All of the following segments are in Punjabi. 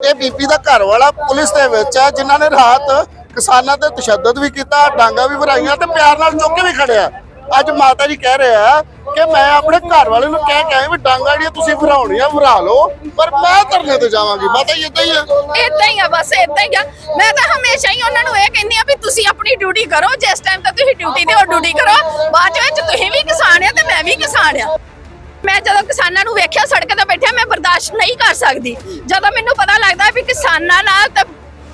ਇਹ ਬੀਬੀ ਦਾ ਘਰ ਵਾਲਾ ਪੁਲਿਸ ਦੇ ਵਿੱਚ ਹੈ, ਜਿਨ੍ਹਾਂ ਨੇ ਰਾਤ ਕਿਸਾਨਾਂ ਤੇ ਤਸ਼ੱਦਦ ਵੀ ਕੀਤਾ, ਡਾਂਗਾ ਵੀ ਭਰਾਈਆਂ ਤੇ ਪਿਆਰ ਨਾਲ ਚੁੱਕ ਕੇ ਵੀ ਖੜਿਆ। ਅੱਜ ਮਾਤਾ ਜੀ ਕਹਿ ਰਹੇ ਕਿ ਮੈਂ ਆਪਣੇ ਘਰ ਵਾਲੇ ਨੂੰ ਕਹਿ ਕੇ ਵੀ ਡਾਂਗਾ ਜਿਹੜੀਆਂ ਤੁਸੀਂ ਭਰਾਉਣੀਆਂ, ਭਰਾ ਲਓ, ਪਰ ਮੈਂ ਧਰਨੇ ਤੇ ਜਾਵਾਂਗੀ। ਮਾਤਾ ਜੀ ਇਦਾਂ ਹੀ ਆ? ਇਦਾਂ ਹੀ ਆ, ਬਸ ਇਦਾਂ ਹੀ ਆ। ਮੈਂ ਤਾਂ ਹਮੇਸ਼ਾ ਹੀ ਉਹਨਾਂ ਨੂੰ ਇਹ ਕਹਿੰਦੀ ਆ ਵੀ ਤੁਸੀਂ ਆਪਣੀ ਡਿਊਟੀ ਕਰੋ, ਜਿਸ ਟਾਈਮ ਤੱਕ ਤੁਸੀਂ ਡਿਊਟੀ ਤੇ ਹੋ ਡਿਊਟੀ ਕਰੋ। ਬਾਅਦ ਵਿੱਚ ਤੁਸੀਂ ਵੀ ਕਿਸਾਨ ਆ ਤੇ ਮੈਂ ਵੀ ਕਿਸਾਨ ਆ। ਮੈਂ ਜਦੋਂ ਕਿਸਾਨਾਂ ਨੂੰ ਵੇਖਿਆ ਸੜਕ ਤੇ ਬੈਠਿਆ, ਮੈਂ ਬਰਦਾਸ਼ਤ ਨਹੀਂ ਕਰ ਸਕਦੀ। ਜਦੋਂ ਮੈਨੂੰ ਪਤਾ ਲੱਗਦਾ ਵੀ ਕਿਸਾਨਾਂ ਨਾਲ ਤਾਂ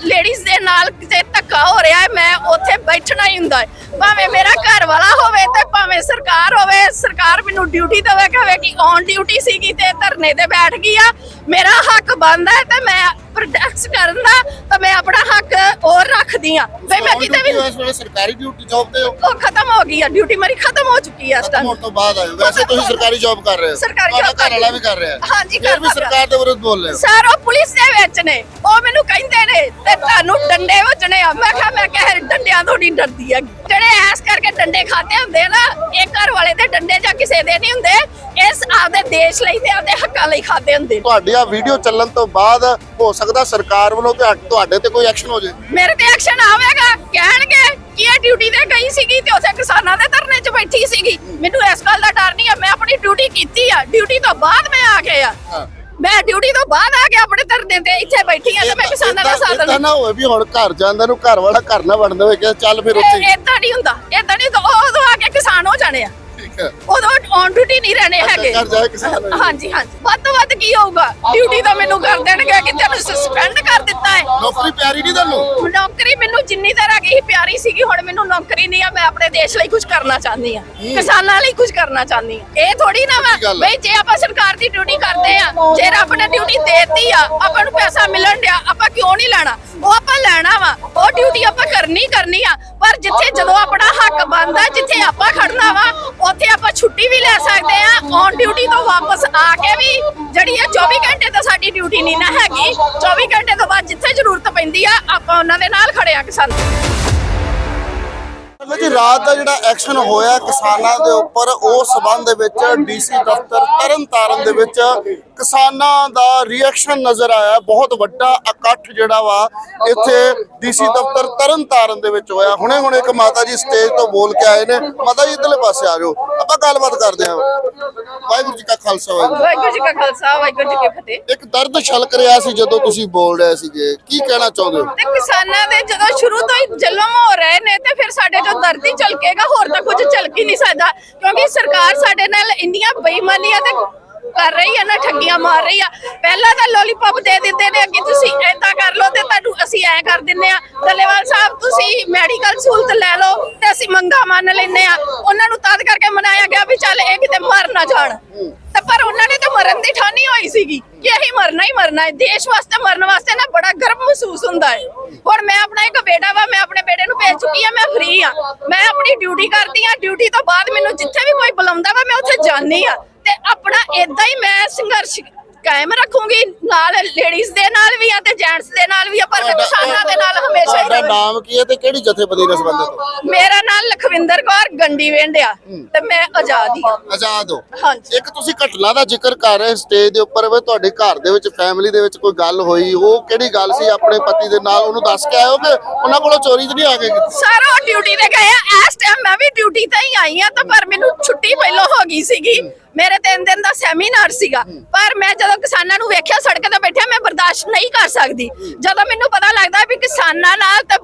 ਲੇਡੀਜ਼ ਦੇ ਨਾਲ ਕਿਤੇ ਧੱਕਾ ਹੋ ਰਿਹਾ ਹੈ, ਮੈਂ ਉੱਥੇ ਬੈਠਣਾ ਹੀ ਹੁੰਦਾ ਹੈ। ਭਾਵੇਂ ਮੇਰਾ ਘਰ ਵਾਲਾ ਹੋਵੇ ਤੇ ਭਾਵੇਂ ਸਰਕਾਰ ਹੋਵੇ, ਸਰਕਾਰ ਮੈਨੂੰ ਡਿਊਟੀ ਦੇਵੇ, ਕਹੇ ਕਿ ਔਨ ਡਿਊਟੀ ਸੀਗੀ ਤੇ ਧਰਨੇ ਤੇ ਬੈਠ ਗਈ ਆ। ਮੇਰਾ ਹੱਕ ਬਣਦਾ ਹੈ ਤੇ ਮੈਂ ਪ੍ਰੋਟੈਕਟ ਕਰਨ ਦਾ ਤਾਂ ਮੈਂ ਆਪਣਾ ਹੱਕ ਹੋਰ ਰੱਖਦੀ ਆ ਵੀ ਮੈਂ ਕਿਤੇ ਵੀ ਇਸ ਵੇਲੇ ਸਰਕਾਰੀ ਡਿਊਟੀ ਜੌਬ ਤੇ ਹੋ? ਉਹ ਖਤਮ ਹੋ ਗਈ ਆ ਡਿਊਟੀ ਮੇਰੀ ਖਤਮ ਹੋ ਚੁੱਕੀ ਆ ਇਸ ਟਾਈਮ ਤੋਂ ਬਾਅਦ ਹੋ। ਵੈਸੇ ਤੁਸੀਂ ਸਰਕਾਰੀ ਜੌਬ ਕਰ ਰਹੇ ਹੋ। ਸਰਕਾਰੀ job ਘਰ ਵਾਲਾ ਵੀ ਕਰ ਰਿਹਾ। ਹੈ। ਹਾਂਜੀ, ਫਿਰ ਵੀ ਕਰਦਾ ਪਿਆ। ਸਰਕਾਰ ਦੇ ਵਿਰੁੱਧ ਬੋਲ ਰਹੇ ਹੋ। ਸਰ ਉਹ ਪੁਲਿਸ ਦੇ ਵਿੱਚ ਨੇ। ਉਹ ਮੈਨੂੰ ਕਹਿੰਦੇ ਨੇ ਤੇ ਤੁਹਾਨੂੰ ਡੰਡੇ ਵੱਜਣੇ ਆ। ਮੈਂ ਕਿਹਾ ਮੈਂ ਕਿਹਾ ਡੰਡਿਆਂ ਤੋਂ ਨਹੀਂ ਡਰਦੀ ਹੈਗੀ। ਜਿਹੜੇ ਐਸ ਕਰਕੇ ਡੰਡੇ ਖਾਤੇ ਹੁੰਦੇ ਆ ਨਾ ਇਹ ਘਰ ਵਾਲੇ ਦੇ ਡੰਡੇ ਜਾਂ ਕਿਸੇ ਦੇ ਨਹੀਂ ਹੁੰਦੇ। ਇਸ ਆਪਦੇ ਦੇਸ਼ ਲਈ ਤੇ ਆਪਦੇ ਹੱਕਾਂ ਲਈ ਖਾਤੇ ਹੁੰਦੇ ਤੁਹਾਡੀ ਆ ਵੀਡੀਓ ਚੱਲਣ ਤੋਂ ਬਾਅਦ ਹੋ ਸਕਦਾ ਸਰਕਾਰ ਵੱਲੋਂ ਤੁਹਾ- ਤੁਹਾਡੇ ਤੇ ਕੋਈ ਐਕਸ਼ਨ ਹੋ ਜਾਏ ਮੇਰੇ ਤੇ ਐਕਸ਼ਨ ਆਵੇਗਾ। ਕਹਿਣਗੇ ਕਿ ਇਹ ਡਿਊਟੀ ਤੇ ਗਈ ਸੀਗੀ ਤੇ ਉਸੇ ਕਿਸਾਨਾਂ ਦੇ ਧਰਨੇ 'ਚ ਬੈਠੀ ਸੀਗੀ। ਮੈਨੂੰ ਇਸ ਗੱਲ ਦਾ ਡਰ ਨਹੀਂ ਆ। ਮੈਂ ਆਪਣੀ ਡਿਊਟੀ ਕੀਤੀ ਆ। ਡਿਊਟੀ ਤੋਂ ਬਾਅਦ ਮੈਂ ਆ ਕੇ ਆ। ਮੈਂ ਡਿਊਟੀ ਤੋਂ ਬਾਅਦ ਆ ਕੇ ਆਪਣੇ ਧਰਨੇ ਤੇ ਇੱਥੇ ਬੈਠੀ ਆ ਤੇ ਮੈਂ ਕਿਸਾਨਾਂ ਦਾ ਸਾਥ ਏਦਾਂ ਨਾ ਹੋਵੇ ਵੀ ਹੁਣ ਘਰ ਜਾਂਦਾ ਨੂੰ ਘਰ ਵਾਲਾ ਘਰ ਨਾ ਵੜਨ ਦੇਵੇ ਕਿ ਚੱਲ ਫਿਰ ਉੱਥੇ ਹੀ। ਇਦਾਂ ਨਹੀਂ ਹੁੰਦਾ ਇਦਾਂ ਨਹੀਂ ਹੁੰਦਾ ਉਹ ਉਦੋਂ ਆ ਕੇ ਕਿਸਾਨ ਹੋ ਜਾਣੇ ਆ ਉਦੋਂ ਔਨ ਡਿਊਟੀ ਨਹੀਂ ਰਹਿਣੇ ਹੈਗੇ। ਘਰ ਜਾਏ ਜਾਏ। ਹਾਂਜੀ ਹਾਂਜੀ। ਵੱਧ ਤੋਂ ਵੱਧ ਕੀ ਹੋਊਗਾ? ਡਿਊਟੀ ਤਾਂ ਮੈਨੂੰ ਕਰ ਦੇਣਗੇ ਕਿ ਤੈਨੂੰ ਸਸਪੈਂਡ ਕਰ ਦਿੱਤਾ ਹੈ। ਨੌਕਰੀ ਪਿਆਰੀ ਨਹੀਂ ਤੁਹਾਨੂੰ ਨੌਕਰੀ ਮੈਨੂੰ ਜਿੰਨੀ ਤਰ੍ਹਾਂ ਕੀ ਪਿਆਰੀ ਸੀਗੀ ਹੁਣ ਮੈਨੂੰ ਨੌਕਰੀ ਨਹੀਂ ਆ ਮੈਂ ਆਪਣੇ ਦੇਸ਼ ਲਈ ਕੁਝ ਕਰਨਾ ਚਾਹੁੰਦੀ ਆ। ਕਿਸਾਨਾਂ ਲਈ ਕੁਝ ਕਰਨਾ ਚਾਹੁੰਦੀ ਆ। ਇਹ ਥੋੜੀ ਨਾ ਵਾ? ਬਈ ਜੇ ਆਪਾਂ ਸਰਕਾਰ ਦੀ ਡਿਊਟੀ ਕਰਦੇ ਆ ਜੇ ਰੱਬ ਨੇ ਡਿਊਟੀ ਦੇਤੀ ਆ ਆਪਾਂ ਨੂੰ ਪੈਸਾ ਮਿਲਣ ਡਿਆ ਆਪਾਂ ਕਿਉਂ ਨਹੀਂ ਲੈਣਾ? ਉਹ ਆਪਾਂ ਲੈਣਾ ਵਾ। ਉਹ ਡਿਊਟੀ ਆਪਾਂ ਕਰਨੀ ਕਰਨੀ ਆ। ਪਰ ਜਿੱਥੇ ਜਦੋਂ ਆਪਣਾ ਹੱਕ ਬਣਦਾ ਜਿੱਥੇ ਆਪਾਂ ਖੜਨਾ ਵਾ ਉੱਥੇ ਆਪਾਂ ਛੁੱਟੀ ਵੀ ਲੈ ਸਕਦੇ ਆ ਔਨ ਡਿਊਟੀ ਤੋਂ ਵਾਪਸ ਆ ਕੇ ਵੀ ਜਿਹੜੀ ਆ 24 ਘੰਟੇ ਤਾਂ ਸਾਡੀ ਡਿਊਟੀ ਨਹੀਂ ਨਾ ਹੈਗੀ 24 ਘੰਟੇ ਤੋਂ ਬਾਅਦ ਜਿੱਥੇ ਜ਼ਰੂਰਤ ਪੈਂਦੀ ਆ, ਆਪਾਂ ਉਹਨਾਂ ਦੇ ਨਾਲ ਖੜੇ ਆ ਕਿਸਾਨ ਦੇਖੋ ਜੀ ਰਾਤ ਦਾ ਜਿਹੜਾ ਐਕਸ਼ਨ ਹੋਇਆ ਕਿਸਾਨਾਂ ਦੇ ਉੱਪਰ ਉਸ ਸਬੰਧ ਦੇ ਵਿੱਚ ਡੀਸੀ ਦਫ਼ਤਰ ਤਰਨਤਾਰਨ ਦੇ ਵਿੱਚ ਕਿਸਾਨਾਂ ਦਾ ਰਿਐਕਸ਼ਨ ਨਜ਼ਰ ਆਇਆ। ਬਹੁਤ ਵੱਡਾ ਇਕੱਠ ਜਿਹੜਾ ਵਾ ਇੱਥੇ ਡੀਸੀ ਦਫ਼ਤਰ ਤਰਨਤਾਰਨ ਦੇ ਵਿੱਚ ਹੋਇਆ। ਹੁਣੇ ਹੁਣੇ ਇੱਕ ਮਾਤਾ ਜੀ ਸਟੇਜ ਤੋਂ ਬੋਲ ਕੇ ਆਏ ਨੇ। ਮਾਤਾ ਜੀ ਇਧਰਲੇ ਪਾਸੇ ਆ ਜਾਓ। ਆਪਾਂ ਗੱਲਬਾਤ ਕਰਦੇ ਹਾਂ। ਵਾਹਿਗੁਰੂ ਜੀ ਕਾ ਖਾਲਸਾ ਵਾਹਿਗੁਰੂ ਵਾਹਿਗੁਰੂ ਜੀ ਕਾ ਖਾਲਸਾ ਵਾਹਿਗੁਰੂ ਜੀ ਕੀ ਫਤਿਹ। ਇੱਕ ਦਰਦ ਛਲਕ ਰਿਹਾ ਸੀ ਜਦੋਂ ਤੁਸੀਂ ਬੋਲ ਰਹੇ ਸੀਗੇ। ਕੀ ਕਹਿਣਾ ਚਾਹੁੰਦੇ ਹੋ? ਤੇ ਕਿਸਾਨਾਂ ਦੇ ਜਦੋਂ ਸ਼ੁਰੂ ਤੋਂ ਹੀ ਜ਼ੁਲਮ ਹੋ ਰਹੇ ਨੇ ਤੇ ਫਿਰ ਸਾਡੇ ਜੋ ਦਰਦ ਹੀ ਝਲਕੇਗਾ, ਹੋਰ ਤਾਂ ਕੁਝ ਝਲਕ ਹੀ ਨਹੀਂ ਸਕਦਾ। ਕਿਉਂਕਿ ਸਰਕਾਰ ਸਾਡੇ ਨਾਲ ਇੰਨੀਆਂ ਬੇਈਮਾਨੀਆਂ ਤੇ ਕਰ ਰਹੀ ਹੈ ਨਾ ਠੱਗੀਆਂ ਮਾਰ ਰਹੀ ਆ। ਪਹਿਲਾਂ ਤਾਂ ਲੋਲੀਪੌਪ ਦੇ ਦਿੰਦੇ ਨੇ ਕਿ ਤੁਸੀਂ ਏਦਾਂ ਕਰ ਲਓ ਤੇ ਤੁਹਾਨੂੰ ਅਸੀਂ ਐ ਕਰ ਦਿੰਨੇ ਆ। ਡੱਲੇਵਾਲ ਸਾਹਿਬ, ਤੁਸੀਂ ਮੈਡੀਕਲ ਸਹੂਲਤ ਲੈ ਲਓ ਤੇ ਅਸੀਂ ਮੰਗਾ ਮੰਨ ਲੈਨੇ ਆ। ਉਹਨਾਂ ਨੂੰ ਤਦ ਕਰਕੇ ਮਨਾਇਆ ਗਿਆ ਵੀ ਚੱਲ ਇਹ ਕਿਤੇ ਮਰ ਨਾ ਜਾਣ। ਤੇ ਪਰ ਉਹਨਾਂ ਨੇ ਤਾਂ ਮਰਨ ਦੀ ਠਾਣੀ ਹੋਈ ਸੀਗੀ ਕਿ ਅਸੀਂ ਮਰਨਾ ਹੀ ਮਰਨਾ ਹੈ। ਦੇਸ਼ ਵਾਸਤੇ ਮਰਨ ਵਾਸਤੇ ਨਾ ਬੜਾ ਗਰਵ ਮਹਿਸੂਸ ਹੁੰਦਾ ਹੈ। ਹੁਣ ਮੈਂ ਆਪਣਾ ਇੱਕ ਬੇਟਾ ਵਾ, ਮੈਂ ਆਪਣੇ ਬੇਟੇ ਨੂੰ ਭੇਜ ਚੁੱਕੀ ਆ, ਮੈਂ ਫ੍ਰੀ ਆ। ਮੈਂ ਆਪਣੀ ਡਿਊਟੀ ਕਰਦੀ ਆ। ਡਿਊਟੀ ਤੋਂ ਬਾਅਦ ਮੈਨੂੰ ਜਿੱਥੇ ਵੀ ਕੋਈ ਬੁਲਾਉਂਦਾ ਵਾ, ਮੈਂ ਉੱਥੇ ਜਾਂਦੀ ਆ। ਤੇ ਆਪਣਾ ਇਦਾਂ ਹੀ ਮੈਂ ਸੰਘਰਸ਼ ਕਾਇਮ ਰੱਖੂੰਗੀ ਨਾਲ ਲੇਡੀਜ਼ ਦੇ ਨਾਲ ਵੀ ਆ ਤੇ ਜੈਂਟਸ ਦੇ ਨਾਲ ਵੀ ਆ ਪਰ ਕਿਸਾਨਾਂ ਦੇ ਨਾਲ ਹਮੇਸ਼ਾ ਹੀ ਤੁਹਾਡਾ। ਨਾਮ ਕੀ ਹੈ ਤੇ ਕਿਹੜੀ ਜਥੇਬੰਦੀ ਨਾਲ ਸੰਬੰਧਿਤ ਹੋ? ਮੇਰਾ ਨਾਮ ਲਖਵਿੰਦਰ ਕੌਰ ਗੰਡੀ ਵੇਂਡਿਆ ਤੇ ਮੈਂ ਆਜ਼ਾਦ। ਹੀ ਆਜ਼ਾਦ ਹੋ। ਹਾਂਜੀ। ਇੱਕ ਤੁਸੀਂ ਘਟਨਾ ਦਾ ਜ਼ਿਕਰ ਕਰ ਰਹੇ ਸਟੇਜ ਦੇ ਉੱਪਰ ਵੀ ਤੁਹਾਡੇ ਘਰ ਦੇ ਵਿੱਚ ਫੈਮਿਲੀ ਦੇ ਵਿੱਚ ਕੋਈ ਗੱਲ ਹੋਈ ਉਹ ਕਿਹੜੀ ਗੱਲ ਸੀ ਆਪਣੇ ਪਤੀ ਦੇ ਨਾਲ? ਉਹਨੂੰ ਦੱਸ ਕੇ ਆਇਓ ਕਿ ਉਹਨਾਂ ਕੋਲੋਂ ਚੋਰੀ ਤਾਂ ਨਹੀਂ ਆ ਗਈ ਸਾਰਾ ਉਹ ਡਿਊਟੀ ਤੇ ਗਏ ਆ। ਇਸ ਟਾਈਮ ਮੈਂ ਵੀ ਡਿਊਟੀ ਤੇ ਹੀ ਆਈ ਆ ਤਾਂ ਪਰ ਮੈਨੂੰ ਛੁੱਟੀ ਪਹਿਲਾਂ ਹੋ ਗਈ ਸੀਗੀ। ਮੇਰੇ ਤਿੰਨ ਦਿਨ ਦਾ ਸੈਮੀਨਾਰ ਸੀਗਾ। ਪਰ ਮੈਂ ਜਦੋਂ ਕਿਸਾਨਾਂ ਨੂੰ ਵੇਖਿਆ ਸੜਕ ਤੇ ਬੈਠਿਆ ਮੈਂ ਬਰਦਾਸ਼ਤ ਨਹੀਂ ਕਰ ਸਕਦੀ। ਜਦੋਂ ਮੈਨੂੰ ਪਤਾ ਲੱਗਦਾ ਵੀ ਕਿਸਾਨਾਂ ਨਾਲ ਤਾਂ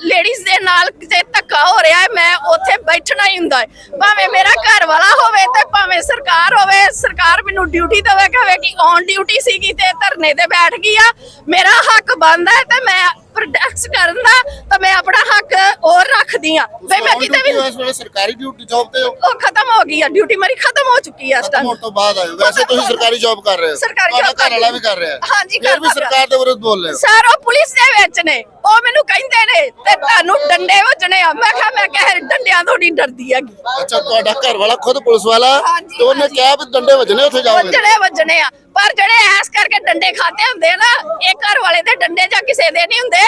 ਲੇਡੀਜ਼ ਦੇ ਨਾਲ ਕਿਤੇ ਧੱਕਾ ਹੋ ਰਿਹਾ ਹੈ ਮੈਂ ਉੱਥੇ ਬੈਠਣਾ ਹੀ ਹੁੰਦਾ ਹੈ। ਭਾਵੇਂ ਮੇਰਾ ਘਰ ਵਾਲਾ ਹੋਵੇ ਤੇ ਭਾਵੇਂ ਸਰਕਾਰ ਹੋਵੇ ਸਰਕਾਰ ਮੈਨੂੰ ਡਿਊਟੀ ਦੇਵੇ ਕਹੇ ਕਿ ਔਨ ਡਿਊਟੀ ਸੀਗੀ ਤੇ ਧਰਨੇ ਤੇ ਬੈਠ ਗਈ ਆ। ਮੇਰਾ ਹੱਕ ਬਣਦਾ ਹੈ ਤੇ ਮੈਂ ਪ੍ਰੋਟੈਕਟ ਕਰਨ ਦਾ ਤਾਂ ਮੈਂ ਆਪਣਾ ਹੱਕ ਹੋਰ ਰੱਖਦੀ ਆ। ਵੀ ਮੈਂ ਕਿਤੇ ਵੀ ਇਸ ਵੇਲੇ ਸਰਕਾਰੀ ਡਿਊਟੀ ਜੌਬ ਤੇ ਹੋ? ਉਹ ਖਤਮ ਹੋ ਗਈ ਆ ਡਿਊਟੀ ਮੇਰੀ ਖਤਮ ਹੋ ਚੁੱਕੀ ਆ ਇਸ ਟਾਈਮ ਤੋਂ ਬਾਅਦ ਹੋ। ਵੈਸੇ ਤੁਸੀਂ ਸਰਕਾਰੀ ਜੌਬ ਕਰ ਰਹੇ ਹੋ। ਸਰਕਾਰੀ job ਘਰ ਵਾਲਾ ਵੀ ਕਰ ਰਿਹਾ। ਹਾਂਜੀ, ਫਿਰ ਵੀ। ਸਰਕਾਰ ਦੇ ਵਿਰੁੱਧ ਬੋਲ ਰਹੇ ਹੋ। ਸਰ ਉਹ ਪੁਲਿਸ ਦੇ ਵਿੱਚ ਨੇ। ਉਹ ਮੈਨੂੰ ਕਹਿੰਦੇ ਨੇ ਤੇ ਤੁਹਾਨੂੰ ਡੰਡੇ ਵੱਜਣੇ ਆ। ਮੈਂ ਕਿਹਾ ਮੈਂ ਕਿਹਾ ਡੰਡਿਆਂ ਤੋਂ ਨਹੀਂ ਡਰਦੀ ਹੈਗੀ। ਅੱਛਾ ਤੁਹਾਡਾ ਘਰ ਵਾਲਾ ਖੁਦ ਪੁਲਿਸ ਵਾਲਾ ਹਾਂਜੀ, ਤੇ ਉਹਨੇ ਹਾਂਜੀ। ਕਿਹਾ ਵੀ ਡੰਡੇ ਵੱਜਣੇ ਉੱਥੇ ਜਾਓਗੇ ਵੱਜਣੇ ਵੱਜਣੇ ਆ। ਪਰ ਜਿਹੜੇ ਐਸ ਕਰਕੇ ਡੰਡੇ ਖਾਤੇ ਹੁੰਦੇ ਆ ਨਾ ਇਹ ਘਰ ਵਾਲੇ ਦੇ ਡੰਡੇ ਜਾਂ ਕਿਸੇ ਦੇ ਨਹੀਂ ਹੁੰਦੇ।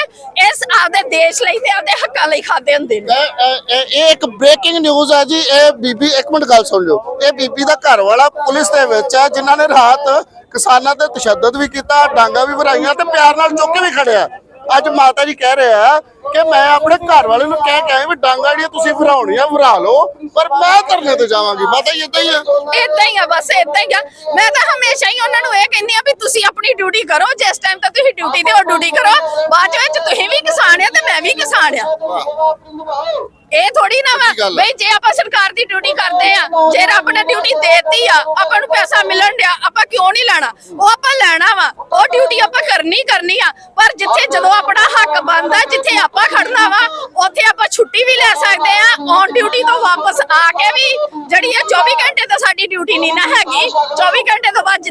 ਇਸ ਆਪਦੇ ਦੇਸ਼ ਲਈ ਤੇ ਆਪਦੇ ਹੱਕਾਂ ਲਈ ਖਾਤੇ ਹੁੰਦੇ ਨੇ। ਇਹ- ਇਹ ਇਹ- ਇਹ ਇੱਕ ਬ੍ਰੇਕਿੰਗ ਨਿਊਜ਼ ਹੈ ਜੀ। ਇਹ ਬੀਬੀ ਇੱਕ ਮਿੰਟ ਗੱਲ ਸੁਣ ਲਿਓ। ਇਹ ਬੀਬੀ ਦਾ ਘਰ ਵਾਲਾ ਪੁਲਿਸ ਦੇ ਵਿੱਚ ਹੈ ਜਿਨ੍ਹਾਂ ਨੇ ਰਾਤ ਕਿਸਾਨਾਂ ਤੇ ਤਸ਼ੱਦਦ ਵੀ ਕੀਤਾ ਡਾਂਗਾ ਵੀ ਭਰਾਈਆਂ ਤੇ ਪਿਆਰ ਨਾਲ ਚੁੱਕ ਕੇ ਵੀ ਖੜਿਆ। ਅੱਜ ਮਾਤਾ ਜੀ ਕਹਿ ਰਹੇ ਕਿ ਮੈਂ ਆਪਣੇ ਘਰ ਵਾਲੇ ਨੂੰ ਕਹਿ ਕੇ ਆਇਆ ਵੀ ਡਾਂਗਾ ਜਿਹੜੀਆਂ ਤੁਸੀਂ ਭਰਾਉਣੀਆਂ ਭਰਾ ਲਓ, ਪਰ ਮੈਂ ਧਰਨੇ ਤੇ ਜਾਵਾਂਗੀ। ਮਾਤਾ ਜੀ ਇਦਾਂ ਹੀ ਆ। ਇਦਾਂ ਹੀ ਆ, ਬਸ ਇਦਾਂ ਹੀ ਆ। ਮੈਂ ਤਾਂ ਹਮੇਸ਼ਾ ਹੀ ਉਹਨਾਂ ਨੂੰ ਇਹ ਕਹਿੰਦੀ ਆ ਵੀ ਤੁਸੀਂ ਆਪਣੀ ਡਿਊਟੀ ਕਰੋ, ਜਿਸ ਟਾਈਮ ਤੇ ਤੁਸੀਂ ਡਿਊਟੀ ਤੇ ਹੋ ਡਿਊਟੀ ਕਰੋ। ਬਾਅਦ ਵਿੱਚ ਤੁਸੀਂ ਵੀ ਕਿਸਾਨ ਆ ਤੇ ਮੈਂ ਵੀ ਕਿਸਾਨ ਆ। ਇਹ ਥੋੜੀ ਨਾ ਵਾ ਆ। ਬਈ ਜੇ ਆਪਾਂ ਸਰਕਾਰ ਦੀ ਡਿਊਟੀ ਕਰਦੇ ਆ ਜੇ ਰੱਬ ਨੇ ਡਿਊਟੀ ਦੇਤੀ ਆ ਆਪਾਂ ਨੂੰ ਪੈਸਾ ਮਿਲਣ ਡਿਆ ਆਪਾਂ ਕਿਉਂ ਨਹੀਂ ਲੈਣਾ ਉਹ ਆਪਾਂ ਲੈਣਾ ਵਾ ਉਹ ਡਿਊਟੀ ਆਪਾਂ ਕਰਨੀ ਕਰਨੀ ਆ ਪਰ ਜਿੱਥੇ ਜਦੋਂ ਆਪਣਾ ਹੱਕ ਬਣਦਾ ਜਿੱਥੇ ਆਪਾਂ ਖੜਨਾ ਵਾ ਉੱਥੇ ਆਪਾਂ ਛੁੱਟੀ ਵੀ ਲੈ ਸਕਦੇ ਆ ਔਨ ਡਿਊਟੀ ਤੋਂ ਵਾਪਸ ਆ ਕੇ ਵੀ ਜਿਹੜੀ ਇਹ 24 ਘੰਟੇ ਤਾਂ ਸਾਡੀ ਡਿਊਟੀ ਨਹੀਂ ਨਾ ਹੈਗੀ 24 ਘੰਟੇ ਤੋਂ ਬਾਅਦ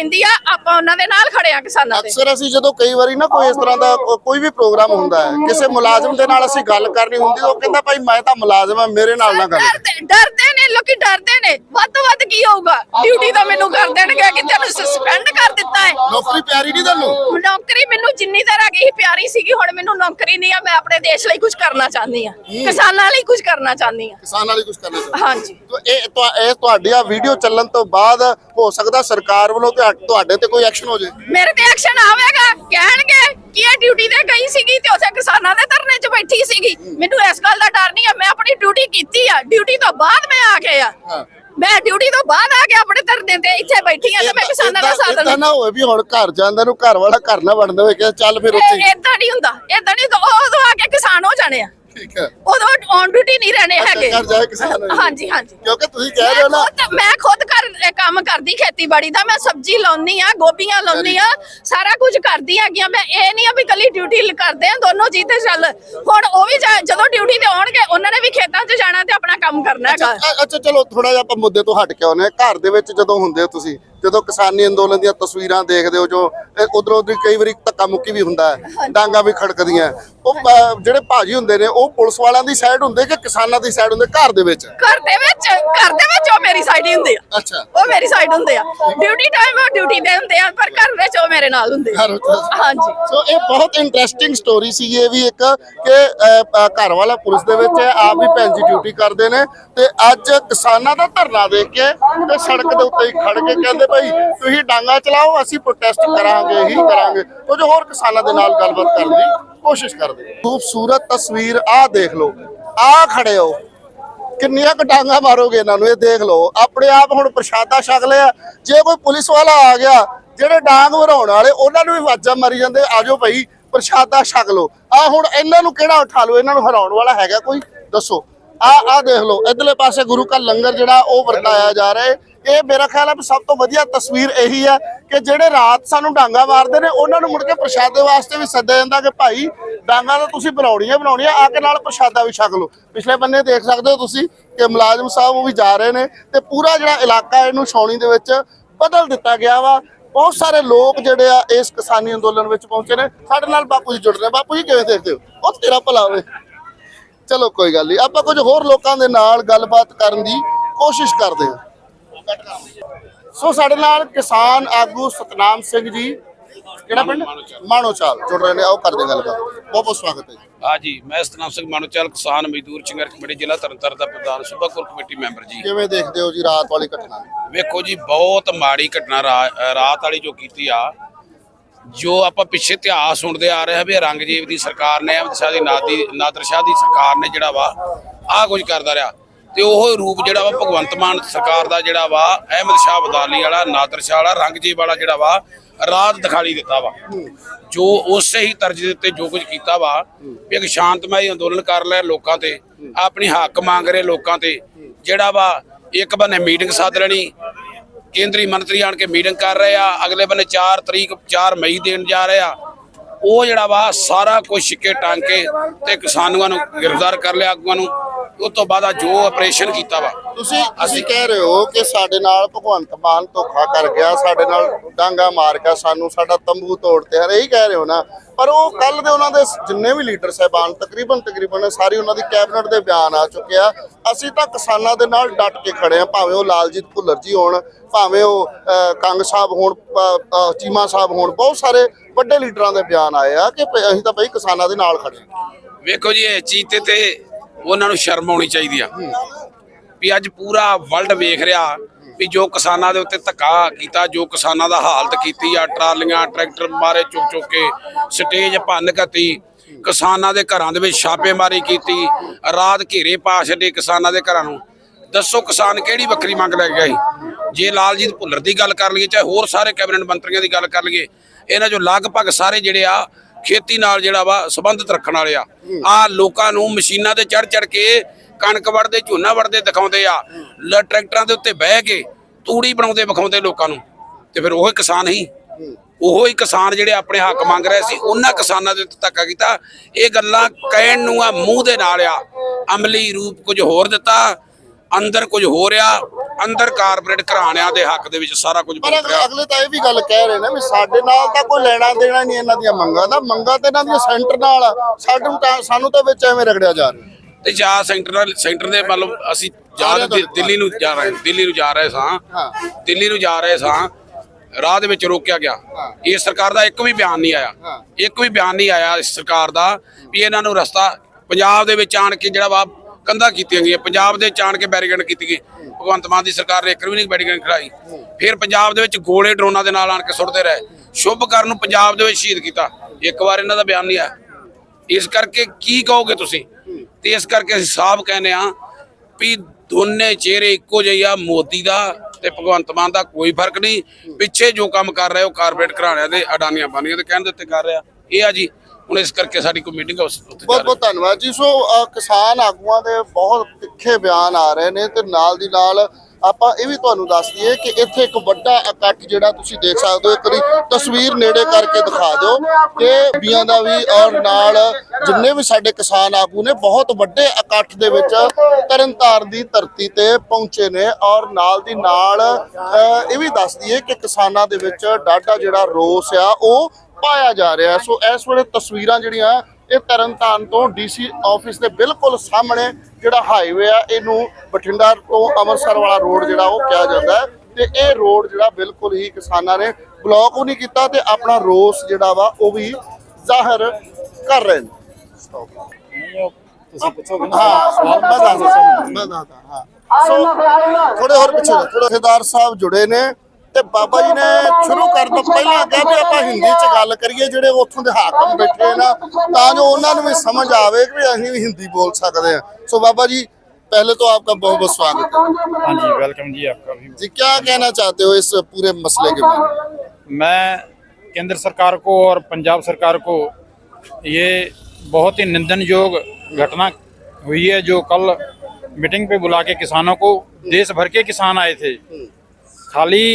ਪੈਂਦੀ ਆ ਆਪਾਂ ਉਹਨਾਂ ਦੇ ਨਾਲ ਖੜੇ ਆ ਕਿਸਾਨਾਂ ਦੇ। ਅਕਸਰ ਅਸੀਂ ਜਦੋਂ ਕਈ ਵਾਰੀ ਨਾ ਕੋਈ ਇਸ ਤਰ੍ਹਾਂ ਦਾ ਕੋਈ ਵੀ ਪ੍ਰੋਗਰਾਮ ਹੁੰਦਾ ਹੈ ਕਿਸੇ ਮੁਲਾਜ਼ਮ ਦੇ ਨਾਲ ਅਸੀਂ ਗੱਲ ਕਰਨੀ ਹੁੰਦੀ ਉਹ ਕਹਿੰਦਾ ਭਾਈ ਮੈਂ ਤਾਂ ਮੁਲਾਜ਼ਮ ਆ ਮੇਰੇ ਨਾਲ ਨਾ ਗੱਲ ਡਰਦੇ ਲੋਕੀ ਡਰਦੇ ਨੇ। ਵੱਧ ਤੋਂ ਵੱਧ ਕੀ ਹੋਊਗਾ? ਡਿਊਟੀ ਤਾਂ ਮੈਨੂੰ ਕਰ ਦੇਣਗੇ ਕਿ ਤੈਨੂੰ ਸਸਪੈਂਡ ਕਰ ਦਿੱਤਾ ਹੈ। ਨੌਕਰੀ ਪਿਆਰੀ ਨਹੀਂ ਤੁਹਾਨੂੰ? ਨੌਕਰੀ ਮੈਨੂੰ ਜਿੰਨੀ ਦੇਰ ਅੱਗੇ ਹੀ ਪਿਆਰੀ ਸੀਗੀ ਹੁਣ ਮੈਨੂੰ ਨੌਕਰੀ ਨਹੀਂ ਆ ਮੈਂ ਆਪਣੇ ਦੇਸ਼ ਲਈ ਕੁਝ ਕਰਨਾ ਚਾਹੁੰਦੀ ਆ ਕਿਸਾਨਾਂ ਲਈ ਕੁਝ ਕਰਨਾ ਚਾਹੁੰਦੀ ਆ ਕਿਸਾਨਾਂ ਲਈ ਕੁਝ ਕਰਨਾ ਚਾਹੀਦਾ ਹਾਂਜੀ। ਇਹ ਇਹ ਤੁਹਾਡੀ ਆ ਵੀਡੀਓ ਚੱਲਣ ਤੋਂ ਬਾਅਦ ਹੋ ਸਕਦਾ ਸਰਕਾਰ ਵੱਲੋਂ ਤੁਹਾ- ਤੁਹਾਡੇ ਤੇ ਕੋਈ ਐਕਸ਼ਨ ਹੋ ਜਾਏ। ਮੇਰੇ ਤੇ ਐਕਸ਼ਨ ਆਵੇਗਾ ਕਹਿਣਗੇ। ਕਿ ਇਹ ਡਿਊਟੀ ਤੇ ਗਈ ਸੀਗੀ ਤੇ ਉੱਥੇ ਕਿਸਾਨਾਂ ਦੇ ਧਰਨੇ 'ਚ ਬੈਠੀ ਸੀਗੀ। ਮੈਨੂੰ ਇਸ ਗੱਲ ਦਾ ਡਰ ਨਹੀਂ ਆ ਮੈਂ ਆਪਣੀ ਡਿਊਟੀ ਕੀਤੀ ਆ। ਡਿਊਟੀ ਤੋਂ ਬਾਅਦ ਮੈਂ ਆ ਕੇ ਆ। ਮੈਂ ਡਿਊਟੀ ਤੋਂ ਬਾਅਦ ਆ ਕੇ ਆਪਣੇ ਧਰਨੇ ਤੇ ਇੱਥੇ ਬੈਠੀ ਆ ਤੇ ਮੈਂ ਕਿਸਾਨਾਂ ਦਾ ਸਾਥ ਇਦਾਂ ਨਾ ਹੋਵੇ ਵੀ ਹੁਣ ਘਰ ਜਾਂਦਾ ਨੂੰ ਘਰ ਵਾਲਾ ਘਰ ਨਾ ਵੜਨ ਦੇਵੇ ਕਿ ਚੱਲ ਫਿਰ ਉੱਥੇ। ਇਦਾਂ ਨਹੀਂ ਹੁੰਦਾ। ਇਦਾਂ ਨਹੀਂ ਹੁੰਦਾ। ਉਦੋਂ ਆ ਕੇ ਕਿਸਾਨ ਹੋ ਜਾਣੇ ਆ। ਠੀਕ ਹੈ। ਉਦੋਂ ਔਨ ਡਿਊਟੀ ਨਹੀਂ ਰਹਿਣੇ ਹੈਗੇ। ਘਰ ਜਾ ਕੇ ਕਿਸਾਨ ਹੋ। ਜਾਣੇ। ਹਾਂਜੀ ਹਾਂਜੀ। ਕਿਉਂਕਿ ਤੁਸੀਂ ਕਹਿ ਰਹੇ ਹੋ ਮੈਂ ਨਾ ਖੁਦ ਮੈਂ ਖੁਦ ਘਰ ਇਹ ਕੰਮ ਕਰਦੀ ਖੇਤੀਬਾੜੀ ਦਾ। ਮੈਂ ਸਬਜ਼ੀ ਲਾਉਣੀ ਆ ਗੋਭੀਆਂ ਲਾਉਣੀ ਆ ਸਾਰਾ ਕੁਝ ਕਰਦੀ ਹੈਗੀ ਆ ਮੈਂ ਇਹ ਨਹੀਂ ਆ ਵੀ ਕੱਲੀ ਡਿਊਟੀ ਕਰਦੇ ਆ ਦੋਨੋਂ ਜੀ ਤੇ ਚੱਲ। ਹੁਣ ਉਹ ਵੀ ਜਾ- ਜਦੋਂ ਡਿਊਟੀ ਤੇ ਆਉਣਗੇ ਉਹਨਾਂ ਨੇ ਵੀ ਖੇਤਾਂ 'ਚ ਜਾਣਾ ਤੇ ਆਪਣਾ ਕੰਮ ਕਰਨਾ ਹੈਗਾ। ਅੱਛਾ ਚਲੋ ਥੋੜਾ ਜਿਹਾ ਆਪਾਂ ਮੁੱਦੇ ਤੋਂ ਹਟ ਕੇ ਆਉਨੇ ਘਰ ਦੇ ਵਿੱਚ ਜਦੋਂ ਹੁੰਦੇ ਹੋ ਤੁਸੀਂ ਜਦੋਂ ਕਿਸਾਨੀ ਅੰਦੋਲਨ ਦੀਆਂ ਤਸਵੀਰਾਂ ਦੇਖਦੇ ਹੋ ਜੋ ਉਧਰ ਉਧਰ ਕਈ ਵਾਰੀ ਧੱਕਾ ਮੁੱਕੀ ਵੀ ਹੁੰਦਾ ਹੈ ਡਾਂਗਾ ਵੀ ਖੜਕਦੀਆਂ ਉਹ ਜਿਹੜੇ ਭਾਜੀ ਹੁੰਦੇ ਨੇ ਉਹ ਪੁਲਿਸ ਵਾਲਿਆਂ ਦੀ ਸਾਈਡ ਹੁੰਦੇ ਕਿ ਕਿਸਾਨਾਂ ਦੀ ਸਾਈਡ ਹੁੰਦੇ ਘਰ ਦੇ ਵਿੱਚ? ਘਰ ਦੇ ਵਿੱਚ ਘਰ ਦੇ ਵਿੱਚ ਉਹ ਮੇਰੀ ਸਾਈਡ ਹੀ ਹੁੰਦੇ ਆ। ਅੱਛਾ। ਉਹ ਮੇਰੀ ਸਾਈਡ ਹੁੰਦੇ ਆ। ਡਿਊਟੀ ਟਾਈਮ ਉਹ ਡਿਊਟੀ ਤੇ ਹੁੰਦੇ ਆ ਪਰ ਘਰ ਵਿੱਚ ਉਹ ਮੇਰੇ ਨਾਲ ਹੁੰਦੇ ਆ। ਹਾਂਜੀ। ਸੋ ਇਹ ਬਹੁਤ ਇੰਟਰਸਟਿੰਗ ਸਟੋਰੀ ਸੀ ਇਹ ਵੀ ਇੱਕ ਕਿ ਘਰ ਵਾਲਾ ਪੁਲਿਸ ਦੇ ਵਿੱਚ ਹੈ ਆਪ ਵੀ ਭੈਣ ਜੀ ਡਿਊਟੀ ਕਰਦੇ ਨੇ ਤੇ ਅੱਜ ਕਿਸਾਨਾਂ ਦਾ ਧਰਨਾ ਦੇਖ ਕੇ ਤੇ ਸੜਕ ਦੇ ਉੱਤੇ ਹੀ ਖੜ ਕੇ ਕਹਿੰਦੇ ਭਾਈ ਤੁਸੀਂ ਡਾਂਗਾ ਚਲਾਓ ਅਸੀਂ ਪ੍ਰੋਟੈਸਟ ਕਰਾਂਗੇ ਹੀ। ਕਰਾਂਗੇ। ਕੁਝ ਹੋਰ ਕਿਸਾਨਾਂ ਦੇ ਨਾਲ ਗੱਲਬਾਤ ਕਰਨ ਦੀ ਕੋਸ਼ਿਸ਼ ਕਰਦੇ ਖੂਬਸੂਰਤ ਤਸਵੀਰ ਆਹ ਦੇਖ ਲਓ। ਆਹ ਖੜੇ ਹੋ। ਕਿੰਨੀਆਂ ਕੁ ਡਾਂਗਾ ਮਾਰੋਗੇ ਇਹਨਾਂ ਨੂੰ ਇਹ ਦੇਖ ਲਓ। ਆਪਣੇ ਆਪ ਹੁਣ ਪ੍ਰਸ਼ਾਦਾ ਛਕ ਲਿਆ। ਜੇ ਕੋਈ ਪੁਲਿਸ ਵਾਲਾ ਆ ਗਿਆ ਜਿਹੜੇ ਡਾਂਗ ਵਰਾਉਣ ਵਾਲੇ ਉਹਨਾਂ ਨੂੰ ਵੀ ਵਾਜਾਂ ਮਾਰੀ ਜਾਂਦੇ। ਆਜੋ ਭਾਈ ਪ੍ਰਸ਼ਾਦਾ ਛਕ ਲਓ। ਆ ਹੁਣ ਇਹਨਾਂ ਨੂੰ ਕਿਹੜਾ ਉਠਾ ਲਓ? ਇਹਨਾਂ ਨੂੰ ਹਰਾਉਣ ਵਾਲਾ ਹੈਗਾ ਕੋਈ? ਦੱਸੋ। ਆ ਆ ਦੇਖ ਲਓ। ਇਧਰਲੇ ਪਾਸੇ ਗੁਰੂ ਕਾ ਲੰਗਰ ਜਿਹੜਾ ਉਹ ਵਰਤਾਇਆ ਜਾ ਰਿਹਾ ਹੈ। ਇਹ ਮੇਰਾ ਖਿਆਲ ਹੈ ਵੀ ਸਭ ਤੋਂ ਵਧੀਆ ਤਸਵੀਰ ਇਹੀ ਹੈ ਕਿ ਜਿਹੜੇ ਰਾਤ ਸਾਨੂੰ ਡਾਂਗਾ ਮਾਰਦੇ ਨੇ, ਉਹਨਾਂ ਨੂੰ ਮੁੜ ਕੇ ਪ੍ਰਸ਼ਾਦੇ ਵਾਸਤੇ ਵੀ ਸੱਦਿਆ ਜਾਂਦਾ ਕਿ ਭਾਈ ਡਾਂਗਾ ਤਾਂ ਤੁਸੀਂ ਬਣਾਉਣੀਆਂ ਬਣਾਉਣੀਆਂ, ਆ ਕੇ ਨਾਲ ਪ੍ਰਸ਼ਾਦਾ ਵੀ ਛਕ ਲਓ। ਪਿਛਲੇ ਬੰਨੇ ਦੇਖ ਸਕਦੇ ਹੋ ਤੁਸੀਂ ਕਿ ਮੁਲਾਜ਼ਮ ਸਾਹਿਬ ਉਹ ਵੀ ਜਾ ਰਹੇ ਨੇ ਤੇ ਪੂਰਾ ਜਿਹੜਾ ਇਲਾਕਾ ਇਹਨੂੰ ਛਾਉਣੀ ਦੇ ਵਿੱਚ ਬਦਲ ਦਿੱਤਾ ਗਿਆ ਵਾ। ਬਹੁਤ ਸਾਰੇ ਲੋਕ ਜਿਹੜੇ ਆ ਇਸ ਕਿਸਾਨੀ ਅੰਦੋਲਨ ਵਿੱਚ ਪਹੁੰਚੇ ਨੇ। ਸਾਡੇ ਨਾਲ ਬਾਪੂ ਜੀ ਜੁੜ ਰਹੇ ਬਾਪੂ ਜੀ ਕਿਵੇਂ ਦੇਖਦੇ ਹੋ? ਉਹ ਤੇਰਾ ਭਲਾ ਹੋਵੇ। ਚਲੋ ਕੋਈ ਗੱਲ ਨਹੀਂ ਆਪਾਂ ਕੁਝ ਹੋਰ ਲੋਕਾਂ ਦੇ ਨਾਲ ਗੱਲਬਾਤ ਕਰਨ ਦੀ ਕੋਸ਼ਿਸ਼ ਕਰਦੇ ਹਾਂ। ਸੋ ਸਾਡੇ ਨਾਲ ਕਿਸਾਨ ਆਗੂ ਸਤਨਾਮ ਸਿੰਘ ਜੀ ਕਿਹੜਾ ਪਿੰਡ? ਮਾਣੋਚਾਲ। ਜੁੜ ਰਹੇ ਨੇ ਆਓ ਕਰਦੇ ਹਾਂ ਗੱਲਬਾਤ। ਬਹੁਤ ਬਹੁਤ ਸਵਾਗਤ ਹੈ ਜੀ। ਹਾਂਜੀ ਮੈਂ ਸਤਨਾਮ ਸਿੰਘ ਮਾਨੋਚਲ ਕਿਸਾਨ ਮਜ਼ਦੂਰ ਸੰਘਰਸ਼ ਕਮੇਟੀ ਜ਼ਿਲ੍ਹਾ ਤਰਨਤਾਰਨ ਦਾ ਪ੍ਰਧਾਨ ਸੂਬਾ ਕੋਰ ਕਮੇਟੀ ਮੈਂਬਰ ਜੀ। ਕਿਵੇਂ ਦੇਖਦੇ ਹੋ ਜੀ ਰਾਤ ਵਾਲੀ ਘਟਨਾ? ਨੂੰ? ਵੇਖੋ ਜੀ ਬਹੁਤ ਮਾੜੀ ਘਟਨਾ ਰਾਤ ਵਾਲੀ ਜੋ ਕੀਤੀ ਆ ਜੋ ਆਪਾਂ ਪਿੱਛੇ ਇਤਿਹਾਸ ਸੁਣਦੇ ਆ ਰਹੇ ਹਾਂ ਵੀ ਔਰੰਗਜ਼ੇਬ ਦੀ ਸਰਕਾਰ ਨੇ ਅਹਿਮਦ ਸ਼ਾਹ ਦੀ ਨਾਦੀ ਨਾਦਰ ਸ਼ਾਹ ਦੀ ਸਰਕਾਰ ਨੇ ਜਿਹੜਾ ਵਾ ਆਹ ਕੁਝ ਕਰਦਾ ਰਿਹਾ। ਤੇ ਉਹ ਰੂਪ ਜਿਹੜਾ ਵਾ ਭਗਵੰਤ ਮਾਨ ਸਰਕਾਰ ਦਾ ਜਿਹੜਾ ਵਾ, ਅਹਿਮਦ ਸ਼ਾਹ ਬਦਾਲੀ ਵਾਲਾ, ਨਾਦਰ ਸ਼ਾਹ ਵਾਲਾ ਔਰੰਗਜ਼ੇਬ ਵਾਲਾ ਜਿਹੜਾ ਵਾ, ਰਾਤ ਦਿਖਾਲੀ ਦਿੱਤਾ ਵਾ। ਜੋ ਉਸੇ ਹੀ ਤਰਜ ਦੇ ਉੱਤੇ ਜੋ ਕੁਝ ਕੀਤਾ ਵਾ ਇੱਕ ਸ਼ਾਂਤਮਈ ਅੰਦੋਲਨ ਕਰ ਲਿਆ ਲੋਕਾਂ ਤੇ, ਆਪਣੀ ਹੱਕ ਮੰਗ ਰਹੇ ਲੋਕਾਂ ਤੇ, ਜਿਹੜਾ ਵਾ ਇੱਕ ਬੰਨੇ ਮੀਟਿੰਗ ਸੱਦ ਲੈਣੀ, ਕੇਂਦਰੀ ਮੰਤਰੀ ਆਣ ਕੇ ਮੀਟਿੰਗ ਕਰ ਰਹੇ ਆ, ਅਗਲੇ ਬੰਨੇ 4 ਤਰੀਕ 4 ਮਈ ਦੇਣ ਜਾ ਰਹੇ ਆ, ਉਹ ਜਿਹੜਾ ਵਾ ਸਾਰਾ ਕੁਝ ਛਿੱਕੇ ਟਾਂਗ ਕੇ ਤੇ ਕਿਸਾਨਾਂ ਨੂੰ ਗ੍ਰਿਫਤਾਰ ਕਰ ਲਿਆ, ਆਗੂਆਂ ਨੂੰ। ਉਸ ਤੋਂ ਬਾਅਦ ਆ ਜੋ ਆਪਰੇਸ਼ਨ ਕੀਤਾ ਵਾ। ਤੁਸੀਂ ਅਸੀਂ ਕਹਿ ਰਹੇ ਹੋ ਕਿ ਸਾਡੇ ਨਾਲ ਭਗਵੰਤ ਮਾਨ ਧੋਖਾ ਕਰ ਗਿਆ ਸਾਡੇ ਨਾਲ ਡਾਂਗਾ ਮਾਰ ਗਿਆ ਸਾਨੂੰ ਸਾਡਾ ਤੰਬੂ ਤੋੜਤੇ ਹਰ ਇਹੀ ਕਹਿ ਰਹੇ ਹੋ ਨਾ। ਪਰ ਉਹ ਕੱਲ ਦੇ ਉਹਨਾਂ ਦੇ ਜਿੰਨੇ ਵੀ ਲੀਡਰ ਸਾਹਿਬਾਨ ਤਕਰੀਬਨ ਤਕਰੀਬਨ ਸਾਰੀ ਉਹਨਾਂ ਦੀ ਕੈਬਨਿਟ ਦੇ ਬਿਆਨ ਆ ਚੁੱਕਿਆ ਅਸੀਂ ਤਾਂ ਕਿਸਾਨਾਂ ਦੇ ਨਾਲ ਡਟ ਕੇ ਖੜੇ ਆ ਭਾਵੇਂ ਉਹ ਲਾਲਜੀਤ ਭੁੱਲਰ ਜੀ ਹੋਣ ਭਾਵੇਂ ਉਹ ਕੰਗ ਸਾਹਿਬ ਹੋਣ ਚੀਮਾ ਸਾਹਿਬ ਹੋਣ ਬਹੁਤ ਸਾਰੇ ਵੱਡੇ ਲੀਡਰਾਂ ਦੇ ਬਿਆਨ ਆਏ ਆ ਕਿ ਅਸੀਂ ਤਾਂ ਬਈ ਕਿਸਾਨਾਂ ਦੇ ਨਾਲ ਖੜੇ ਹਾਂ। ਵੇਖੋ ਜੀ ਇਹ ਚੀਜ਼ ਤੇ ਤੇ ਉਹਨਾਂ ਨੂੰ ਸ਼ਰਮ ਆਉਣੀ ਚਾਹੀਦੀ ਆ। ਵੀ ਅੱਜ ਪੂਰਾ ਵਰਲਡ ਵੇਖ ਰਿਹਾ ਵੀ ਜੋ ਕਿਸਾਨਾਂ ਦੇ ਉੱਤੇ ਧੱਕਾ ਕੀਤਾ, ਜੋ ਕਿਸਾਨਾਂ ਦਾ ਹਾਲਤ ਕੀਤੀ ਆ, ਟਰਾਲੀਆਂ, ਟਰੈਕਟਰ ਮਾਰੇ ਚੁੱਕ ਚੁੱਕ ਕੇ, ਸਟੇਜ ਭੰਨ ਕਤੀ ਕਿਸਾਨਾਂ ਦੇ ਘਰਾਂ ਦੇ ਵਿੱਚ ਛਾਪੇਮਾਰੀ ਕੀਤੀ, ਰਾਤ ਘੇਰੇ ਪਾ ਛੱਡੇ ਕਿਸਾਨਾਂ ਦੇ ਘਰਾਂ ਨੂੰ। ਦੱਸੋ ਕਿਸਾਨ ਕਿਹੜੀ ਵੱਖਰੀ ਮੰਗ ਲੈ ਗਿਆ ਸੀ ਜੇ ਲਾਲਜੀਤ ਭੁੱਲਰ ਦੀ ਗੱਲ ਕਰ ਲਈਏ, ਚਾਹੇ ਹੋਰ ਸਾਰੇ ਕੈਬਨਿਟ ਮੰਤਰੀਆਂ ਦੀ ਗੱਲ ਕਰ ਲਈਏ, ਇਹਨਾਂ ਚੋਂ ਲਗਭਗ ਸਾਰੇ ਜਿਹੜੇ ਆ ਖੇਤੀ ਨਾਲ ਜਿਹੜਾ ਵਾ ਸੰਬੰਧਿਤ ਰੱਖਣ ਵਾਲੇ ਆ। ਆ ਲੋਕਾਂ ਨੂੰ ਮਸ਼ੀਨਾਂ ਤੇ ਚੜ ਚੜ ਕੇ ਕਣਕ ਵੜਦੇ ਝੋਨਾ ਵੜਦੇ ਦਿਖਾਉਂਦੇ ਆ। ਟਰੈਕਟਰਾਂ ਦੇ ਉੱਤੇ ਬਹਿ ਕੇ ਤੂੜੀ ਬਣਾਉਂਦੇ ਵਿਖਾਉਂਦੇ ਲੋਕਾਂ ਨੂੰ। ਤੇ ਫਿਰ ਉਹ ਹੀ ਕਿਸਾਨ ਹੀ। ਉਹੋ ਹੀ ਕਿਸਾਨ ਜਿਹੜੇ ਆਪਣੇ ਹੱਕ ਮੰਗ ਰਹੇ ਸੀ, ਉਹਨਾਂ ਕਿਸਾਨਾਂ ਦੇ ਉੱਤੇ ਧੱਕਾ ਕੀਤਾ। ਇਹ ਗੱਲਾਂ ਕਹਿਣ ਨੂੰ ਆ, ਮੂੰਹ ਦੇ ਨਾਲ ਆ। ਅਮਲੀ ਰੂਪ ਕੁਝ ਹੋਰ ਦਿੱਤਾ। ਅੰਦਰ ਕੁਝ ਹੋ ਰਿਹਾ ਅੰਦਰ ਕਾਰਪੋਰੇਟ ਘਰਾਣਿਆਂ ਦੇ ਹੱਕ ਦੇ ਵਿੱਚ ਸਾਰਾ ਕੁਝ ਬਣ ਰਿਹਾ। ਅਗਲੇ ਤਾਂ ਇਹ ਵੀ ਗੱਲ ਕਹਿ ਰਹੇ ਨੇ ਵੀ ਸਾਡੇ ਨਾਲ ਤਾਂ ਕੋਈ ਲੈਣਾ ਦੇਣਾ ਨਹੀਂ ਇਹਨਾਂ ਦੀਆਂ ਮੰਗਾਂ ਦਾ ਮੰਗਾਂ ਤੇ ਇਹਨਾਂ ਦੀਆਂ ਸੈਂਟਰ ਨਾਲ ਸਾਨੂੰ ਤਾਂ ਸਾਨੂੰ ਤਾਂ ਵਿੱਚ ਐਵੇਂ ਰਗੜਿਆ ਜਾ ਰਿਹਾ। ਤੇ ਜਾ ਸੈਂਟਰ ਨਾਲ ਸੈਂਟਰ ਦੇ ਮਤਲਬ ਅਸੀਂ ਜਾ ਦਿੱਲੀ ਨੂੰ ਜਾ ਰਹੇ ਦਿੱਲੀ ਨੂੰ ਜਾ ਰਹੇ ਸਾਂ। ਦਿੱਲੀ ਨੂੰ ਜਾ ਰਹੇ ਸਾਂ। ਰਾਹ ਦੇ ਵਿੱਚ ਰੋਕਿਆ ਗਿਆ। ਇਸ ਸਰਕਾਰ ਦਾ ਇੱਕ ਵੀ ਬਿਆਨ ਨਹੀਂ ਆਇਆ। ਇੱਕ ਵੀ ਬਿਆਨ ਨਹੀਂ ਆਇਆ ਇਸ ਸਰਕਾਰ ਦਾ ਵੀ ਇਹਨਾਂ ਨੂੰ ਰਸਤਾ ਪੰਜਾਬ ਦੇ ਵਿੱਚ ਆਣ ਕੇ ਜਿਹੜਾ ਵਾ ਕੰਧਾਂ ਕੀਤੀਆਂ ਗਈਆਂ। ਪੰਜਾਬ ਦੇ ਵਿੱਚ ਆਣ ਕੇ ਬੈਰੀਕੇਡ ਕੀਤੀ ਗਈ। ਭਗਵੰਤ ਮਾਨ ਦੀ ਸਰਕਾਰ ਨੇ ਇੱਕ ਵੀ ਨਹੀਂ ਬੈਰੀਕੇਡ ਖੜਾਈ ਫਿਰ ਪੰਜਾਬ ਦੇ ਵਿੱਚ ਗੋਲੇ ਡਰੋਨਾਂ ਦੇ ਨਾਲ ਆਣ ਕੇ ਸੁੱਟਦੇ ਰਹੇ। ਸ਼ੁਭ ਕਰਨ ਨੂੰ ਪੰਜਾਬ ਦੇ ਵਿੱਚ ਸ਼ਹੀਦ ਕੀਤਾ। ਇੱਕ ਵਾਰ ਇਹਨਾਂ ਦਾ ਬਿਆਨ ਨਹੀਂ ਆਇਆ। ਇਸ ਕਰਕੇ ਕੀ ਕਹੋਗੇ ਤੁਸੀਂ? ਤੇ ਇਸ ਕਰਕੇ ਅਸੀਂ ਸਾਫ਼ ਕਹਿੰਦੇ ਆ ਵੀ ਦੋਨੇ ਚਿਹਰੇ ਇੱਕੋ ਜਿਹੇ ਆ, ਮੋਦੀ ਦਾ ਤੇ ਭਗਵੰਤ ਮਾਨ ਦਾ ਕੋਈ ਫ਼ਰਕ ਨਹੀਂ। ਪਿੱਛੇ ਜੋ ਕੰਮ ਕਰ ਰਹੇ ਉਹ ਕਾਰਪੋਰੇਟ ਘਰਾਣਿਆਂ ਦੇ ਅਡਾਨੀਆਂ ਬਾਨੀਆਂ ਦੇ ਕਹਿਣ ਦੇ ਉੱਤੇ ਕਰ ਰਿਹਾ। ਇਹ ਆ ਜੀ। ਹੁਣ ਇਸ ਕਰਕੇ ਸਾਡੀ ਕੋਈ ਮੀਟਿੰਗ ਉਸ ਜਾ ਬਹੁਤ ਬਹੁਤ ਧੰਨਵਾਦ ਜੀ। ਸੋ ਕਿਸਾਨ ਆਗੂਆਂ ਦੇ ਬਹੁਤ ਤਿੱਖੇ ਬਿਆਨ ਆ ਰਹੇ ਨੇ ਤੇ ਨਾਲ ਦੀ ਨਾਲ ਆਪਾਂ ਇਹ ਵੀ ਤੁਹਾਨੂੰ ਦੱਸ ਦਈਏ ਕਿ ਇੱਥੇ ਇੱਕ ਵੱਡਾ ਇਕੱਠ ਜਿਹੜਾ ਤੁਸੀਂ ਦੇਖ ਸਕਦੇ ਹੋ ਇੱਕ ਵਾਰੀ ਤਸਵੀਰ ਨੇੜੇ ਕਰਕੇ ਦਿਖਾ ਦਿਓ ਕਿ ਬੀਆਂ ਦਾ ਵੀ ਔਰ ਨਾਲ ਜਿੰਨੇ ਵੀ ਸਾਡੇ ਕਿਸਾਨ ਆਗੂ ਨੇ ਬਹੁਤ ਵੱਡੇ ਇਕੱਠ ਦੇ ਵਿੱਚ ਤਰਨਤਾਰਨ ਦੀ ਧਰਤੀ ਤੇ ਪਹੁੰਚੇ ਨੇ ਔਰ ਨਾਲ ਦੀ ਨਾਲ ਇਹ ਵੀ ਦੱਸ ਦਈਏ ਕਿ ਕਿਸਾਨਾਂ ਦੇ ਵਿੱਚ ਡਾਢਾ ਜਿਹੜਾ ਰੋਸ ਆ ਉਹ ਪਾਇਆ ਜਾ ਰਿਹਾ। ਸੋ ਇਸ ਵੇਲੇ ਤਸਵੀਰਾਂ ਜਿਹੜੀਆਂ ਇਹ ਤਰਨਤਾਰਨ ਤੋਂ ਡੀਸੀ ਆਫਿਸ ਦੇ ਬਿਲਕੁਲ ਸਾਹਮਣੇ ਜਿਹੜਾ ਹਾਈਵੇ ਆ ਇਹਨੂੰ ਬਠਿੰਡਾ ਤੋਂ ਅੰਮ੍ਰਿਤਸਰ ਵਾਲਾ ਰੋਡ ਜਿਹੜਾ ਉਹ ਕਿਹਾ ਜਾਂਦਾ ਹੈ। ਤੇ ਇਹ ਰੋਡ ਜਿਹੜਾ ਬਿਲਕੁਲ ਹੀ ਕਿਸਾਨਾਂ ਨੇ ਬਲੌਕ ਉਹ ਨਹੀਂ ਕੀਤਾ ਤੇ ਆਪਣਾ ਰੋਸ ਜਿਹੜਾ ਵਾ ਉਹ ਵੀ ਜ਼ਾਹਰ ਕਰ ਰਹੇ ਨੇ। ਤੁਸੀਂ ਪੁੱਛੋਗੇ ਨਾ? ਹਾਂ। ਮੈਂ ਦੱਸਦਾ ਮੈਂ ਦੱਸਦਾ ਹਾਂ। ਸੋ ਥੋੜੇ ਹੋਰ ਪਿੱਛੇ ਥੋੜੇ ਜਥੇਦਾਰ ਸਾਹਿਬ ਜੁੜੇ ਨੇ। ਤੇ ਬਾਬਾ ਜੀ ਨੇ ਸ਼ੁਰੂ ਕਰਨ ਤੋਂ ਪਹਿਲਾਂ ਕਿਹਾ ਵੀ ਆਪਾਂ ਹਿੰਦੀ 'ਚ ਗੱਲ ਕਰੀਏ ਜਿਹੜੇ ਉੱਥੋਂ ਦੇ ਹਾਕਮ ਬੈਠੇ ਨਾ ਤਾਂ ਜੋ ਉਹਨਾਂ ਨੂੰ ਵੀ ਸਮਝ ਆਵੇ ਕਿ ਵੀ ਅਸੀਂ ਵੀ ਹਿੰਦੀ ਬੋਲ ਸਕਦੇ ਹਾਂ ਸੋ ਬਾਬਾ जी पहले तो आपका बहुत बहुत स्वागत है हाँ जी वेलकम जी आपका भी जी क्या कहना चाहते हो इस पूरे मसले के बारे में मैं केंद्र सरकार को और पंजाब सरकार को ये बहुत ही निंदन योग घटना हुई है जो कल मीटिंग पे बुला के किसानों को देश भर के किसान आए थे खाली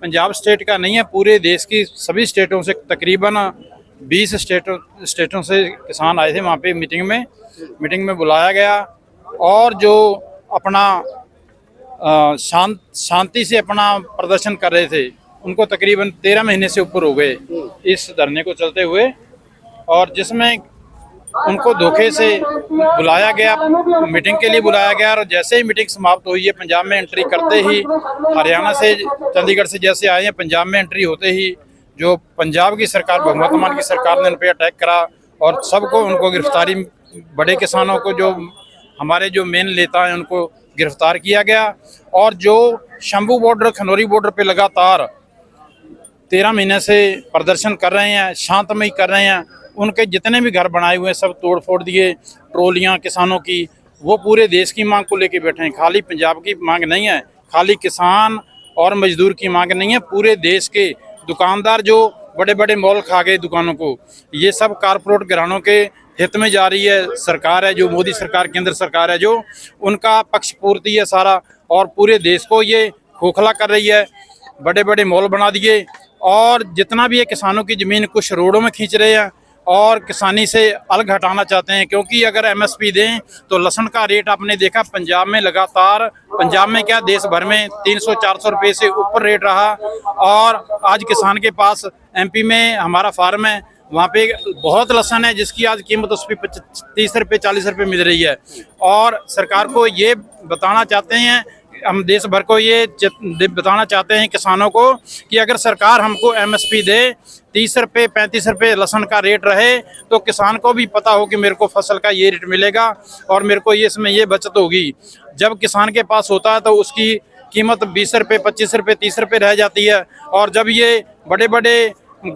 پنجاب سٹیٹ کا نہیں ہے پورے دیش کی سبھی سٹیٹوں سے تقریباً بیس سٹیٹوں سے کسان آئے تھے وہاں پہ میٹنگ میں۔ میٹنگ میں بلایا گیا اور جو اپنا شانت شانتی سے اپنا پردرشن کر رہے تھے ان کو تقریباً تیرہ مہینے سے اوپر ہو گئے۔ اس دھرنے کو چلتے ہوئے اور جس میں ان کو دھوکے سے بلایا گیا میٹنگ کے لیے بلایا گیا، اور جیسے ہی میٹنگ سماپت ہوئی ہے، پنجاب میں انٹری کرتے ہی ہریانہ سے چندی گڑھ سے جیسے آئے ہیں، پنجاب میں انٹری ہوتے ہی جو پنجاب کی سرکار بھگوت مان کی سرکار نے ان پہ اٹیک کرا، اور سب کو ان کو گرفتاری بڑے کسانوں کو جو ہمارے جو مین لیتا ہیں، ان کو گرفتار کیا گیا۔ اور جو شمبو بورڈر کھنوری بارڈر پہ لگاتار تیرہ مہینے سے پردرشن کر رہے ہیں، شانتمئی کر رہے ہیں ان کے جتنے بھی گھر بنائے ہوئے ہیں، سب توڑ پھوڑ دیے، ٹرولیاں، کسانوں کی، وہ پورے دیش کی مانگ کو لے کے بیٹھے ہیں۔ خالی پنجاب کی مانگ نہیں ہے، خالی کسان اور مزدور کی مانگ نہیں ہے، پورے دیش کے دکاندار جو بڑے بڑے مال کھا گئے دکانوں کو۔ یہ سب کارپوریٹ گھرانوں کے ہت میں جا رہی ہے، سرکار ہے جو، مودی سرکار، کیندر سرکار ہے جو۔ ان کا پکش پورتی ہے سارا اور پورے دیش کو یہ کھوکھلا کر رہی ہے۔ بڑے بڑے مال بنا دیے اور جتنا بھی یہ کسانوں کی زمین کچھ روڈوں میں کھینچ رہے ہیں۔ اور کسانی سے الگ ہٹانا چاہتے ہیں، کیونکہ اگر ایم ایس پی دیں تو لہسن کا ریٹ آپ نے دیکھا، پنجاب میں لگاتار، پنجاب میں کیا دیش بھر میں تین سو چار سو روپے سے اوپر ریٹ رہا۔ اور آج کسان کے پاس ایم پی میں ہمارا فارم ہے، وہاں پہ بہت لہسن ہے، جس کی آج قیمت اس پہ تیس روپے، چالیس روپے مل رہی ہے۔ اور سرکار کو یہ بتانا چاہتے ہیں ہم دیش بھر کو یہ بتانا چاہتے ہیں کسانوں کو کہ اگر سرکار ہم کو ایم ایس پی دے، تیس روپے، پینتیس روپے لہسن کا ریٹ رہے، تو کسان کو بھی پتہ ہو کہ میرے کو فصل کا یہ ریٹ ملے گا اور میرے کو یہ اس میں یہ بچت ہوگی۔ جب کسان کے پاس ہوتا ہے تو اس کی قیمت بیس روپے، پچیس روپے، تیس روپے رہ جاتی ہے اور جب یہ بڑے بڑے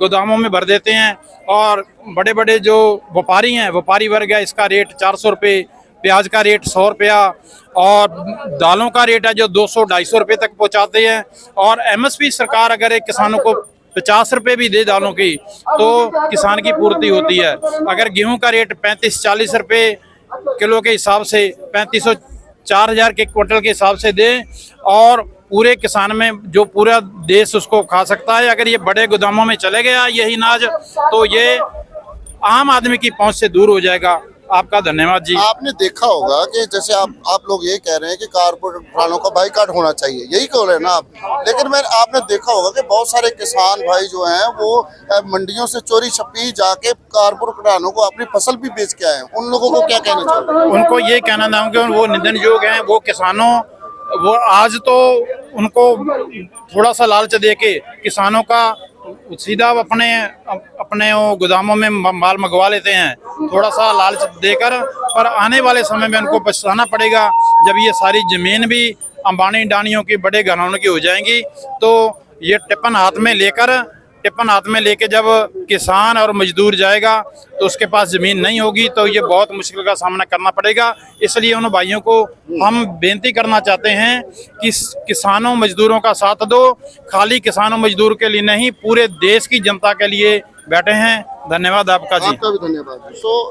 گوداموں میں بھر دیتے ہیں اور بڑے بڑے جو وپاری ہیں، وپاری ورگ ہے، اس کا ریٹ چار سو روپئے پیاز کا ریٹ سو روپیہ اور دالوں کا ریٹ ہے جو دو سو ڈھائی سو روپے تک پہنچاتے ہیں اور ایم ایس پی سرکار اگر ایک کسانوں کو پچاس روپے بھی دے دالوں کی تو کسان کی پورتی ہوتی ہے۔ اگر گیہوں کا ریٹ پینتیس چالیس روپے کلو کے حساب سے پینتیس سو چار ہزار کے کوئنٹل کے حساب سے دیں اور پورے کسان میں جو پورا دیش اس کو کھا سکتا ہے۔ اگر یہ بڑے گوداموں میں چلے گیا، یہی اناج، تو یہ عام آدمی کی پہنچ سے دور ہو جائے گا۔ آپ کا دھنیہ واد جی۔ آپ نے دیکھا ہوگا کہ جیسے آپ آپ لوگ یہ کہہ رہے ہیں کہ کارپوریٹ کا بھائی کاٹ ہونا چاہیے یہی کہہ رہے ہیں نا آپ۔ لیکن میں آپ نے دیکھا ہوگا کہ بہت سارے کسان بھائی جو ہیں وہ منڈیوں سے چوری چھپی جا کے کارپوریٹ کو اپنی فصل بھی بیچ کے آئے ہیں۔ ان لوگوں کو کیا کہنا چاہیے؟ ان کو یہ کہنا چاہوں کہ وہ ندن یوگ ہیں وہ کسانوں وہ آج تو ان کو تھوڑا سا لالچ دے کے کسانوں کا سیدھا اپنے اپنے گوداموں میں مال منگوا لیتے ہیں۔ تھوڑا سا لالچ دے کر پر آنے والے سمے میں ان کو پچھتانا پڑے گا۔ جب یہ ساری زمین بھی امبانی ڈانیوں کی، بڑے گھرانوں کی ہو جائیں گی تو یہ ٹپن ہاتھ میں لے کر ٹپن ہاتھ میں لے کے جب کسان اور مزدور جائے گا تو اس کے پاس زمین نہیں ہوگی، تو یہ بہت مشکل کا سامنا کرنا پڑے گا۔ اس لیے ان بھائیوں کو ہم بینتی کرنا چاہتے ہیں کہ کسانوں، مزدوروں کا ساتھ دو۔ خالی کسانوں، مزدور کے لیے نہیں، پورے دیش کی جنتا کے لیے بیٹھے ہیں۔ دھنیہ واد آپ کا جی۔ آپ کا بھی دھنیہ واد۔ سو